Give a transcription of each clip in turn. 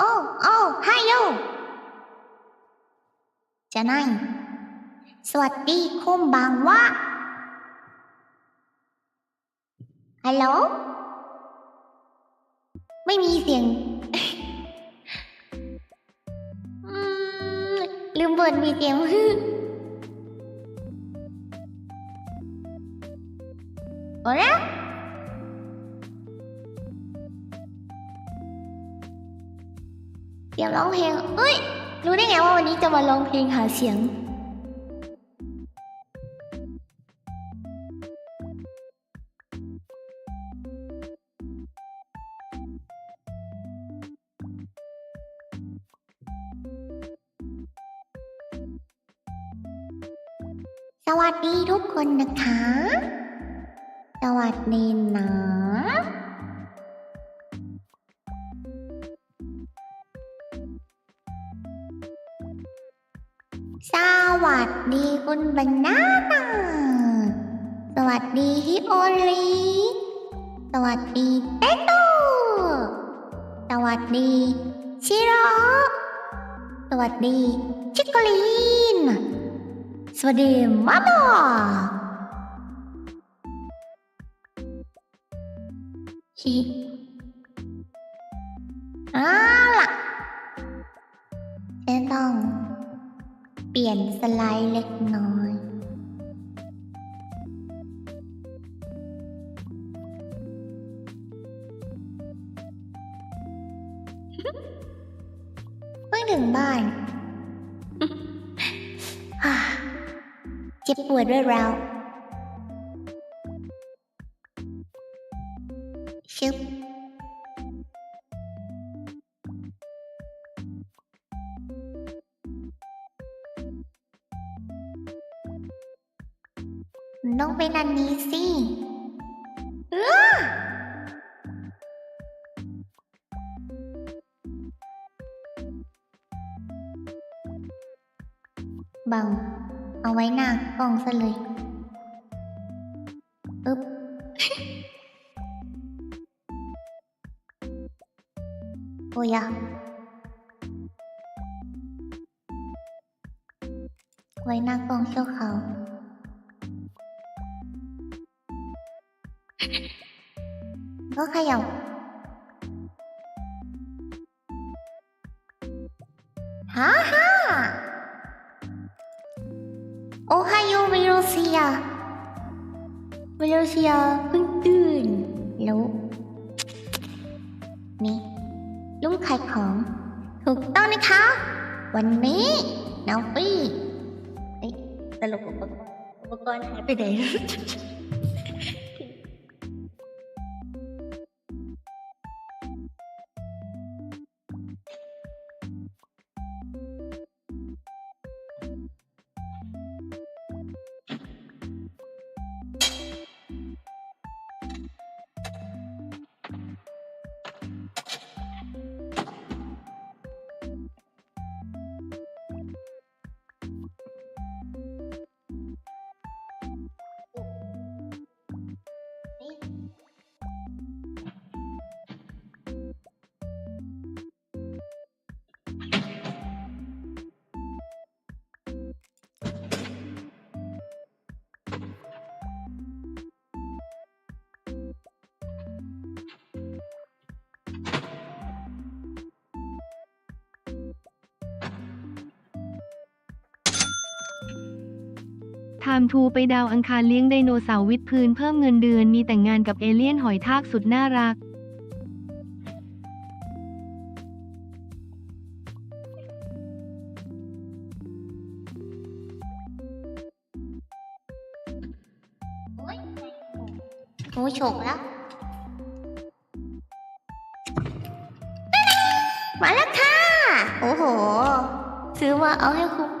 โอ้โอ้โอ้โอ้ไฮโยจะนายสวัสดีคุณบางว่าฮัลโหลไม่มีเสียงลืมเปิดมีเสียงโอ้ละเสียงร้องเพลงเอ้ย รู้ได้ไงว่าวันนี้จะมาร้องเพลงหาเสียง สวัสดีทุกคนนะคะ สวัสดีนะ ดีคุณบานาน่าสวัสดีฮิโอลีสวัสดีเตโตสวัสดีชิโร่สวัสดีชิคโกลีน สวัสดีมาโมชิ เพิ่งถึงบ้านฮ่าเจ็บปวดด้วยเราวชึบต้องเป็นอันนี้สิ บัง เอาไว้หน้ากล้องซะเลยอึ๊บโอ้ยะไว้หน้ากล้องเชี่ยวเขาก็เขยับฮ่า เชียเพิ่งตื่นแล้ว นี่ ลุงขายของ ถูกต้องนะคะ วันนี้น้องปี้เอ้ยตลกอุปกรณ์อุปกรณ์หายไปไหน ไทม์ทูไปดาวอังคารเลี้ยงไดโนเสาร์วิดพื้นเพิ่มเงินเดือนมีแต่งงานกับเอเลี่ยนหอยทากสุดน่ารักโฉกแล้ว มาแล้วค่ะ โอ้โห ซื้อมาเอาให้คุ้ม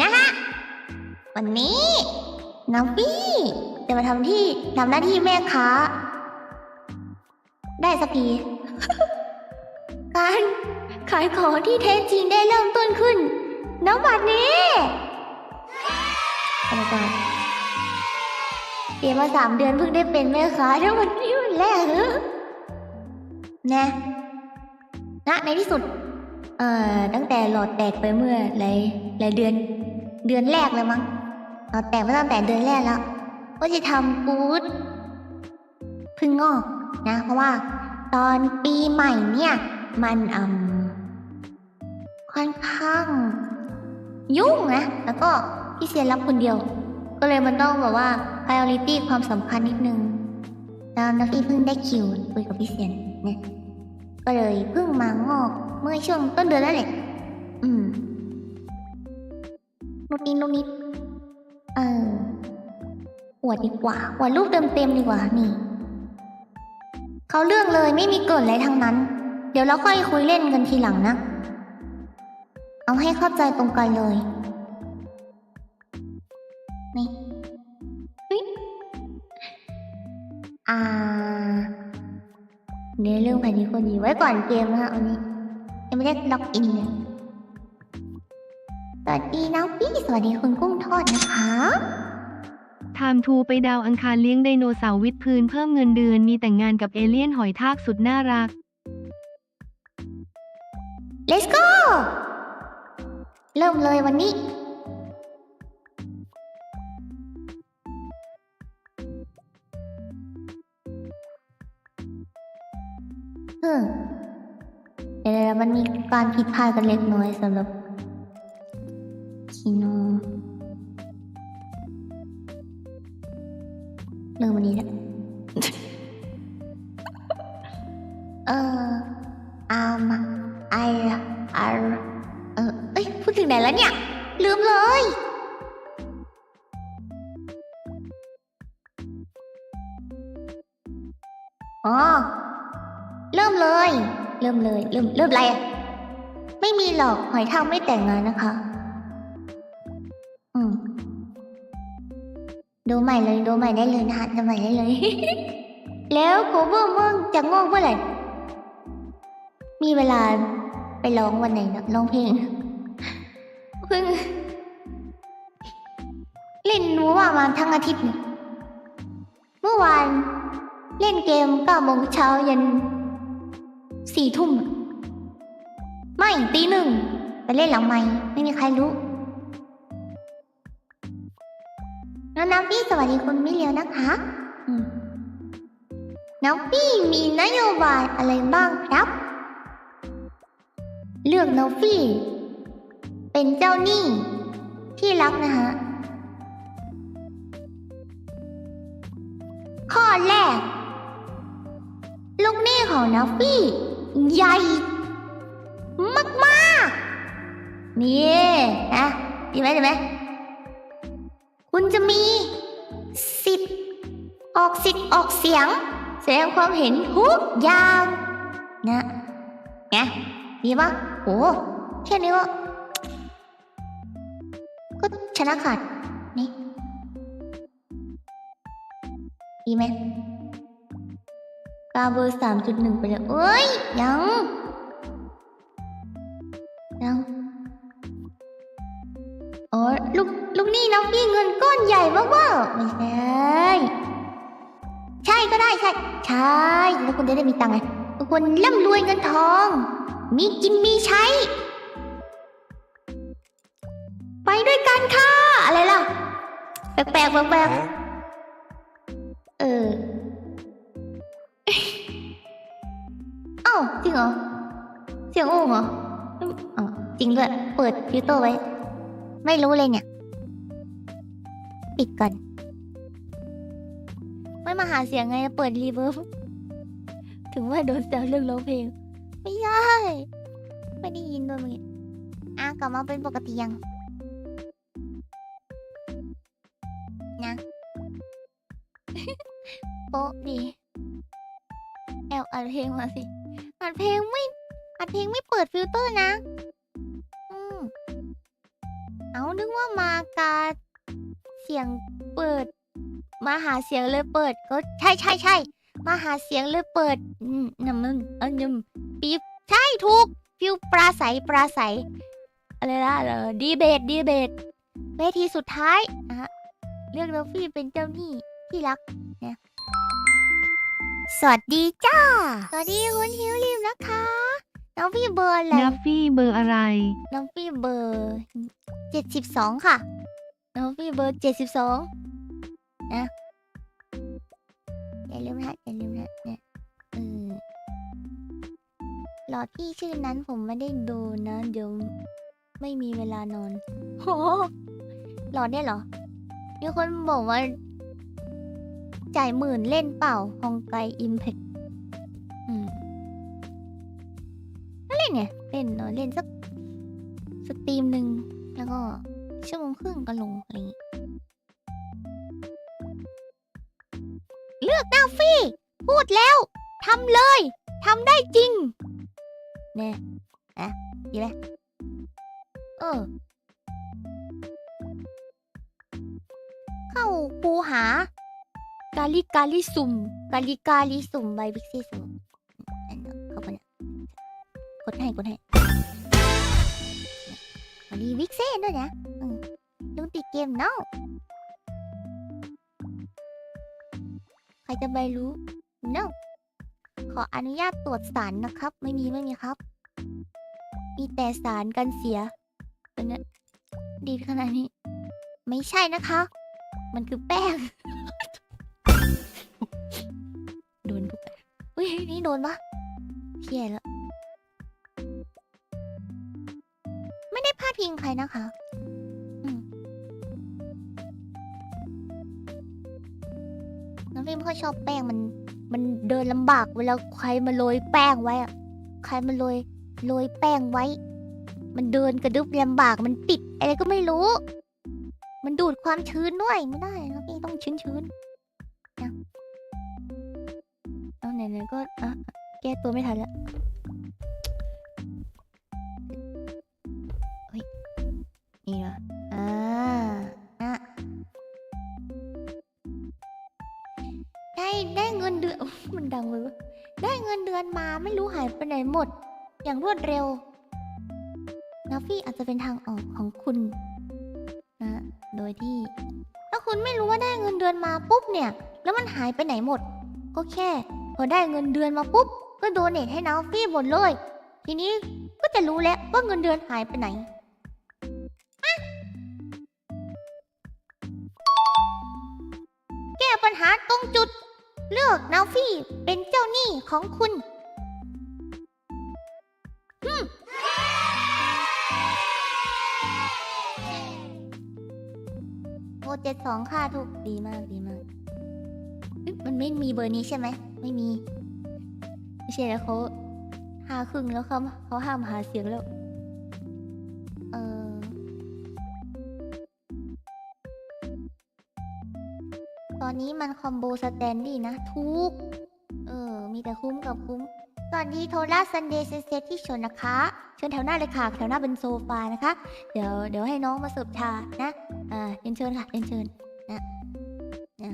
นะฮะ วันนี้น้องปี้จะมาทำที่ทำหน้าที่แม่ค้า ได้สักที การขายของที่แท้จริงได้เริ่มต้นขึ้นณบัดนี้อะไรกันเรียนมาสามเดือนเพิ่งได้เป็นแม่ค้าแล้ววันนี้วันแรกเหรอนะนะในที่สุด เอ่อ ตั้งแต่หลอดแตกไปเมื่อหลายหลายเดือน เดือนแรกเลยมั้งหลอดแตกมาตั้งแต่เดือนแรกแล้วก็จะทำกู๊ดพึ่งงอกนะ เพราะว่าตอนปีใหม่เนี่ย มันอืมค่อนข้าง ยุ่งนะ แล้วก็พี่เซียนรับคนเดียว ก็เลยมันต้องแบบว่า priority ความสำคัญนิดนึงแล้วนักพี่เพิ่งได้คิวคุยกับพี่เซียนเนี่ยก็เลยเพิ่งมางอกเมื่อช่วงต้นเดือนนั่นแหละ อืม นุดนิดนุดนิดเอออวดดีกว่าอวดรูปเต็มๆดีกว่านี่เขาเรื่องเลยไม่มีเกินอะไรทั้งนั้น เดี๋ยวเราค่อยคุยเล่นกันทีหลังนะ เอาให้เข้าใจตรงกันเลย นี่อ่าเนื้อเรื่องภายในคนดีไว้ก่อนเกมนะฮะวันนี้ยังไม่ได้ล็อกอินเลย วัสดีน้องพี่สวัสดีคุณกุ้งทอดนะคะไทม์ทูไปดาวอังคารเลี้ยงไดโนเสาร์วิดพื้นเพิ่มเงินเดือนมีแต่งงานกับเอเลี่ยนหอยทากสุดน่ารัก Let's go เริ่มเลยวันนี้เฮ้อเดี๋ยวๆมันมีการผิดพลาดกันเล็กน้อยสำหรับ เริ่มวันนี้แหละเอออามาไออาระเออเอ้ยพูดถึงไหนแล้วเนี่ย ลืมเลย อ๋อ เริ่มเลย เริ่มเลย เริ่มเริ่มอะไรอะไม่มีหรอกหอยทากไม่แต่งงานนะคะ ม่เลยดูใหม่ได้เลยนะคะดูใหม่ได้เลย แล้วโคเวอร์มึงจะงอกเมื่อไหร่ มีเวลาไปร้องวันไหนนะร้องเพลงเพิ่งเล่นรู้ว่ามาทั้งอาทิตย์ เมื่อวาน เล่นเกมเก้าโมงเช้ายันสี่ทุ่ม ไม่ตีหนึ่งไปเล่นหลังไม่ไม่มีใครรู้ แล้วน้ำพี่สวัสดีคุณมิเลียวนะคะน้องพี่มีนโยบายอะไรบ้างครับ เลือกน้องฟี่ เป็นเจ้าหนี้ที่รักนะฮะ ข้อแรก ลูกหนี้ของน้องฟี่ ใหญ่ มากๆ นี่นะดีไหมดีไหม คุณจะมี สิทธิ์ ออกสิทธิ์ออกเสียง แสดงความเห็นทุกอย่างนะไงดีปะโอ้แค่นี้ก็ก็ชนะขาดนี่ดีไหมกาเบอร์สามจุดหนึ่งไปเลยเอ้ย ยังยัง นี่น้องพี่เงินก้อนใหญ่มากๆไม่ใช่ใช่ก็ได้ใช่ ใช่แล้วคุณจะได้มีตังค์ไงทุกคนร่ำรวยเงินทอง มีกินมีใช้ ไปด้วยกันค่ะ อะไรล่ะ แปลกๆแปลกๆเออเอ้าจริงเหรอ เสียงโอ่งเหรออืมอ๋อจริงด้วย เปิดฟิลเตอร์ไว้ ไม่รู้เลยเนี่ย ปิดก่อน ไม่มาหาเสียงไงเปิดรีเวิร์บถึงว่าโดนแซวเรื่องร้องเพลง ไม่ใช่ไม่ได้ยินด้วยเมื่อกี้อะกลับมาเป็นปกติยัง นะโป๊ะดีแอบอัดเพลงมาสิ อัดเพลงไม่ อัดเพลงไม่เปิดฟิลเตอร์นะ อืมเอานึกว่ามากา เสียงเปิด มาหาเสียงเลยเปิด ก็ใช่ใช่ใช่มาหาเสียงเลยเปิดอืมน้ำมันอันยมปีบใช่ถูกฟิวปราศัยปราศัยอะไรล่ะเออดีเบตดีเบตเวทีสุดท้ายนะฮะเลือกโลฟี่เป็นเจ้าหนี้ที่รักนะสวัสดีจ้า สวัสดีคุณฮิวลิมนะคะ น้องพี่เบอร์อะไร นัฟฟี่เบอร์อะไร น้องพี่เบอร์เจ็ดสิบสองค่ะ น้องพี่เบอร์เจ็ดสิบสองนะอย่าลืมนะอย่าลืมนะเนี่ยเออหลอดพี่ชื่อนั้นผมไม่ได้ดูนะเดี๋ยวไม่มีเวลานอนโหหลอดได้เหรอ มีคนบอกว่า จ่ายหมื่นเล่นเปล่าฮองไกอิมแพคอืมก็เล่นเนี่ยเล่นเนอะเล่นสักสตรีมหนึ่งแล้วก็ ชั่วโมงครึ่งก็ลงอะไรอย่างงี้เลือกนาฟี่ พูดแล้วทำเลยทำได้จริงแน่อะดีไหมเออ เข้าปูหา กาลิกาลิสุ่ม กาลิกาลิสุ่มใบบิ๊กซี่สุ่มอันนั้เข้าไปเนี่ยกดให้กดให้วันนี้วิกเซ่ด้วยนะ เกมเนาใครจะไปรู้ no ขออนุญาตตรวจสารนะครับ ไม่มีไม่มีครับ มีแต่สารกันเสียเป็นเนี่ยดีขนาดนี้ ไม่ใช่นะคะ มันคือแป้ง โดนทุกอันอุ้ยนี่โดนปะเพี้ยแล้ว ไม่ได้พาดพิงใครนะคะ น้องฟิล์มเขาชอบแป้งมัน มันเดินลำบากเวลาใครมาโรยแป้งไว้อะใครมาโรยโรยแป้งไว้ มันเดินกระดึบลำบากมันติดอะไรก็ไม่รู้ มันดูดความชื้นด้วยไม่ได้นะพี่ต้องชื้นชื้นๆนะเอาไหนๆก็อะแก้ตัวไม่ทันล้วนี่เหรออ่า มันดังเลยวะได้เงินเดือนมาไม่รู้หายไปไหนหมด อย่างรวดเร็วนาฟฟี่อาจจะเป็นทางออกของคุณนะ โดยที่ ถ้าคุณไม่รู้ว่าได้เงินเดือนมาปุ๊บเนี่ย แล้วมันหายไปไหนหมด ก็แค่ พอได้เงินเดือนมาปุ๊บ ก็โดเนทให้นาฟี่หมดเลย ทีนี้ก็จะรู้แล้วว่าเงินเดือนหายไปไหน เป็นเจ้าหนี้ของคุณฮึมโอเจ็ดสองค่าถูกดีมากดีมากมันไม่มีเบอร์นี้ใช่ไหม ไม่มี ไม่ใช่แล้วเขาห้าครึ่งแล้วเขาเขาห้ามหาเสียงแล้ว เออตอนนี้มันคอมโบสแตนดี้นะ ทุก แต่คุ้มกับคุ้ม สวัสดีโทราซันเดย์เซตที่ชนนะคะเชิญแถวหน้าเลยค่ะ แถวหน้าเป็นโซฟานะคะ เดี๋ยวเดี๋ยวให้น้องมาเสิร์ฟชานะ อ่าเรียนเชิญค่ะเรียนเชิญนะนะ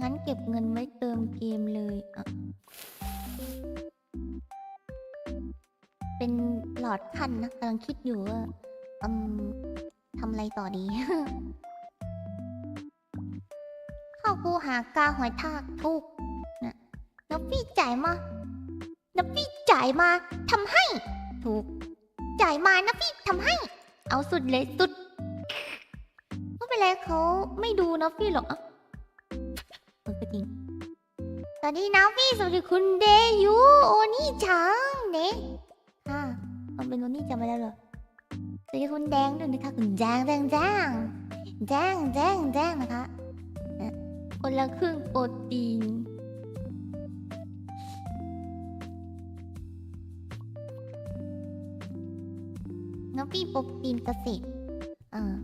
งั้นเก็บเงินไว้เติมเกมเลยอะเป็นหลอดคันนะกำลังคิดอยู่ว่าอืมทำอะไรต่อดี เข้าคูหากาหอยทากถูก แล้วพี่จ่ายมาแล้วพี่จ่ายมาทำให้ ถูก จ่ายมานะพี่ทำให้ เอาสุดเลยสุดไม่เป็นไรเขาไม่ดูนะพี่หรอกอะเออก็จริงสวัสดีนะพี่สวัสดีคุณเดยูโอนี่จังเนะค่ะมันเป็นโอนี่จังไปแล้วเหรอสวัสดีคุณแดงด้วยนะคะคุณแดงแดงแดงแดงแดงแดงนะคะคนละครึ่งโปรตีน น้องพี่โปรตีนเกษตรเออ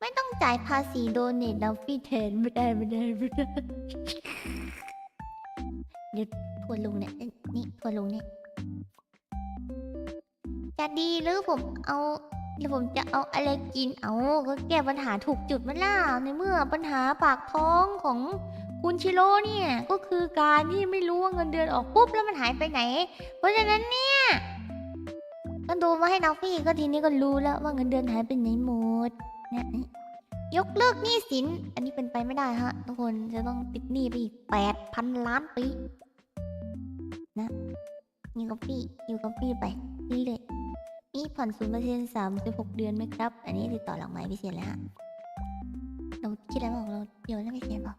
ไม่ต้องจ่ายภาษีโดเนทน้องพี่แทนไม่ได้ไม่ได้ไม่ได้เดี๋ยวทวร์ลงเนี่ยนี่ทวร์ลงเนี่ยจะดีหรือผมเอาหรือผมจะเอาอะไรกินเอาก็แก้ปัญหาถูกจุดมันล่ะในเมื่อปัญหาปากท้องของคุณชิโร่เนี่ย ก็คือการที่ไม่รู้ว่าเงินเดือนออกปุ๊บแล้วมันหายไปไหน เพราะฉะนั้นเนี่ย ก็ดูมาให้นาฟี่ก็ทีนี้ก็รู้แล้วว่าเงินเดือนหายไปไหนหมดเนี่ยยกเลิกหนี้สิน อันนี้เป็นไปไม่ได้ฮะทุกคนจะต้องติดหนี้ไปอีกแปดพันล้านปีนะอยู่กับพี่อยู่กับพี่ไปเรื่อยๆนี่ผ่อนศูนย์เปอร์เซ็นต์สามสิบหกเดือนไหมครับ อันนี้ติดต่อหลังไม้พิเศษแล้วฮะเราคิดอะไรบอกเราเดี๋ยวแล้วพิเศษบอก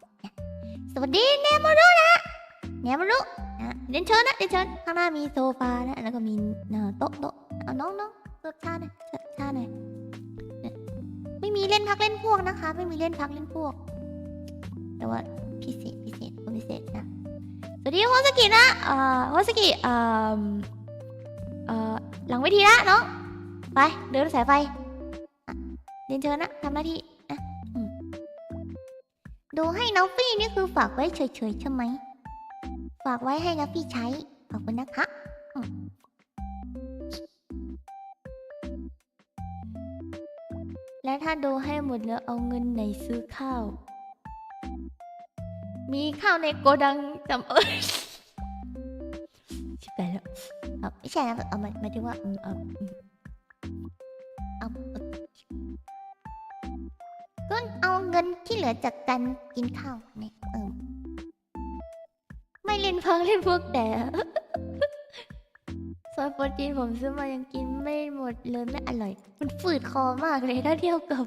สวัสดีเนมารุนะเนมารุนะเรียนเชิญนะเรียนเชิญข้างหน้ามีโซฟานะแล้วก็มีเอ่อโต๊ะโต๊ะ เอาน้องน้องเสิร์ฟชาหน่อยเสิร์ฟชาหน่อยไม่มีเล่นพักเล่นพวกนะคะ ไม่มีเล่นพักเล่นพวก แต่ว่าพิเศษพิเศษคนพิเศษนะสวัสดีโฮสกินะเอ่อโฮสกิเอ่อเอ่อหลังเวทีนะน้องไปเดินสายไฟเรียนเชิญนะทำหน้าที่นะดูให้น้องฟี่นี่คือฝากไว้เฉยๆใช่ไหมฝากไว้ให้น้องฟี่ใช้ขอบคุณนะคะ และถ้าดูให้หมดแล้วเอาเงินไหนซื้อข้าว มีข้าวในโกดังจำเอ้ยชิบไปแล้วเอาไม่ใช่นะเอาหมายหมายถึงว่าอืมเอาอืมเอาเอาก็เอาเงินที่เหลือจากการกินข้าวเนี่ยเออไม่เล่นพังเล่นพวกแต่ ซอยโปรตีนผมซื้อมายังกินไม่หมดเลยไม่อร่อย มันฝืดคอมากเลยถ้าเทียบกับ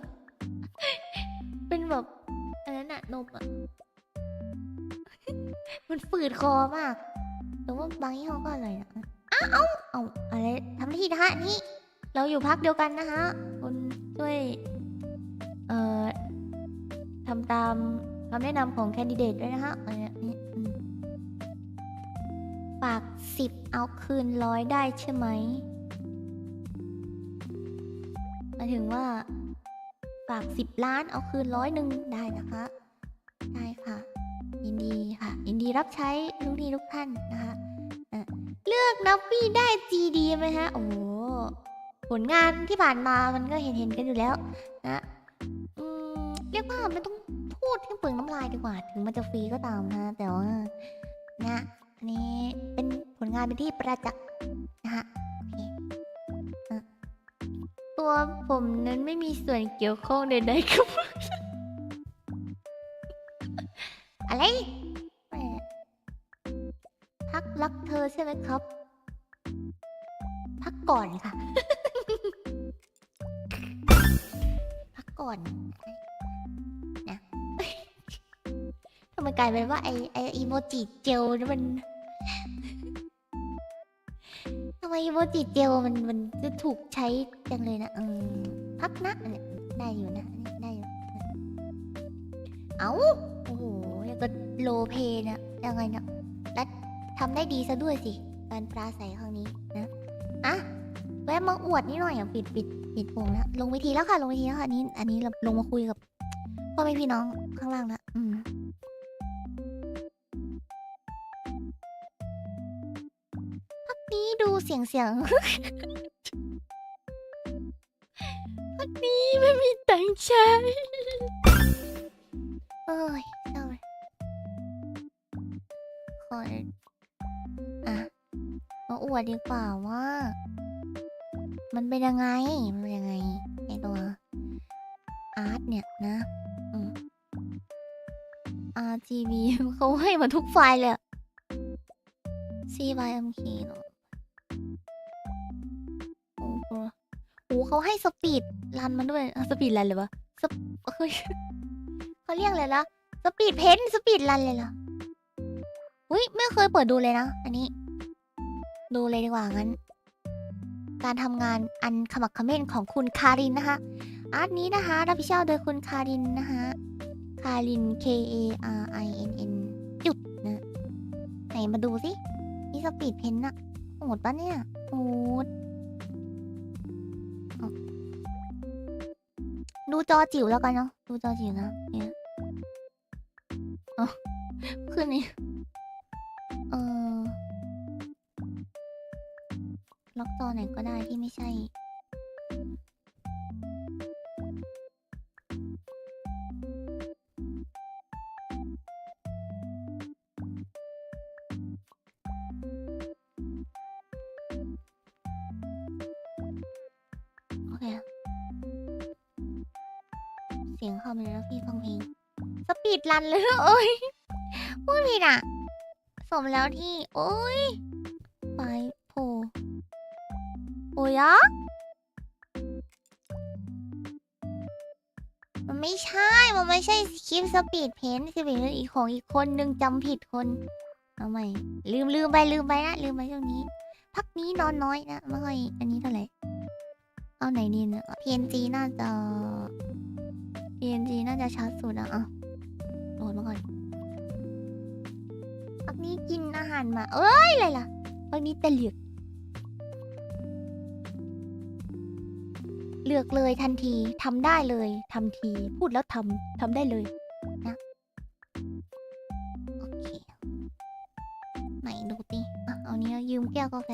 เป็นแบบอันนั้นอะนมอะมันฝืดคอมาก แต่ว่าบางยี่ห้อก็อร่อยนะอ้าวเอาเอาอะไรทำที่นะฮะนี่ เราอยู่พักเดียวกันนะฮะคุณช่วย เอ่อทำตามคำแนะนำของแคนดิเดตด้วยนะฮะอะไรเนี่ยนี่อืม ฝากสิบเอาคืนร้อยได้ใช่ไหมหมายถึงว่าฝากสิบล้านเอาคืนร้อยหนึ่งได้นะคะ ได้ค่ะ ยินดีค่ะ ยินดีรับใช้ทุกทีทุกท่านนะคะะเลือกนับฟี่ได้ GD ไหมฮะ โอ้โหผลงานที่ผ่านมามันก็เห็นเห็นๆกันอยู่แล้วนะอืมเรียกว่าไม่ต้องพูดที่เปลืองน้ำลายดีกว่า ถึงมันจะฟรีก็ตามนะ แต่ว่านะ อันนี้เป็นผลงานเป็นที่ประจักษ์นะฮะโอเคะตัวผมนั้นไม่มีส่วนเกี่ยวข้องใดๆกับ อะไรพักรักเธอใช่ไหมครับ พักก่อนค่ะ พักก่อน กลายเป็นว่าไอไออีโมจิเจลนี่มัน ทำไมอีโมจิเจลมันมันจะถูกใช้จังเลยนะเออพักนะเนี่ยได้อยู่นะได้อยู่เอาโอ้โหยังก็โลเพนะยังไงนะและทำได้ดีซะด้วยสิการปราศัยครั้งนี้นะอะแวะมาอวดนิดหน่อยอะปิดปิดปิดวงแล้วลงเวทีแล้วค่ะ ลงเวทีแล้วค่ะนี้ อันนี้เราลงมาคุยกับพ่อแม่พี่น้องข้างล่างแล้ ยงเสียงพักนี้ไม่มีตังค์ใช้เอ้ยเศร้าเลยขออะมาอวดดีกว่าว่า มันเป็นยังไง มันเป็นยังไงไอตัวอาร์ตเนี่ยนะอืม RGB เขาให้มาทุกไฟล์เลยอะ CYMK เนอะ เขาให้สปีดรันมันด้วยสปีดรันเลยวะสเฮ้ยเขาเรียกอะไรละสปีดเพนสปีดรันเลยเหรออุ้ยไม่เคยเปิดดูเลยนะ อันนี้ ดูเลยดีกว่างั้น การทำงานอันขมักเขม้นของคุณคารินนะคะอาร์ตนี้นะคะรับผิดชอบโดยคุณคารินนะคะคาริน K A R I N N จุดนะไหนมาดูสินี่สปีดเพนอะโหดปะเนี่ยโหด ดูจอจิ๋วแล้วกันเนาะดูจอจิ๋วนะเนี่ยอ๋อคืนนี่เออล็อกจอไหนก็ได้ที่ไม่ใช่ สปีดรันเลยโอ้ยพูดผิดอะ สมแล้วที่ โอ้ยไปโผโอ้ยะมันไม่ใช่ มันไม่ใช่คลิปสปีดเพนสปีดเพนอีกของอีกคนนึงจำผิดคน เอาใหม่ ลืมลืมไปลืมไปนะ ลืมไปช่วงนี้ พักนี้นอนน้อยนะ ไม่ค่อย อันนี้เท่าไหร่ เอาไหนดีเนี่ย PNG น่าจะ PNG น่าจะชัดสุดอะอะ โหลดมาก่อนพักนี้กินอาหารมา เอ้ยอะไรล่ะพักนี้แต่เหลือกเลือกเลยทันทีทำได้เลยทำที พูดแล้วทำทำได้เลยนะโอเคไหนดูติอะเอาเนี้ยยืมแก้วกาแฟ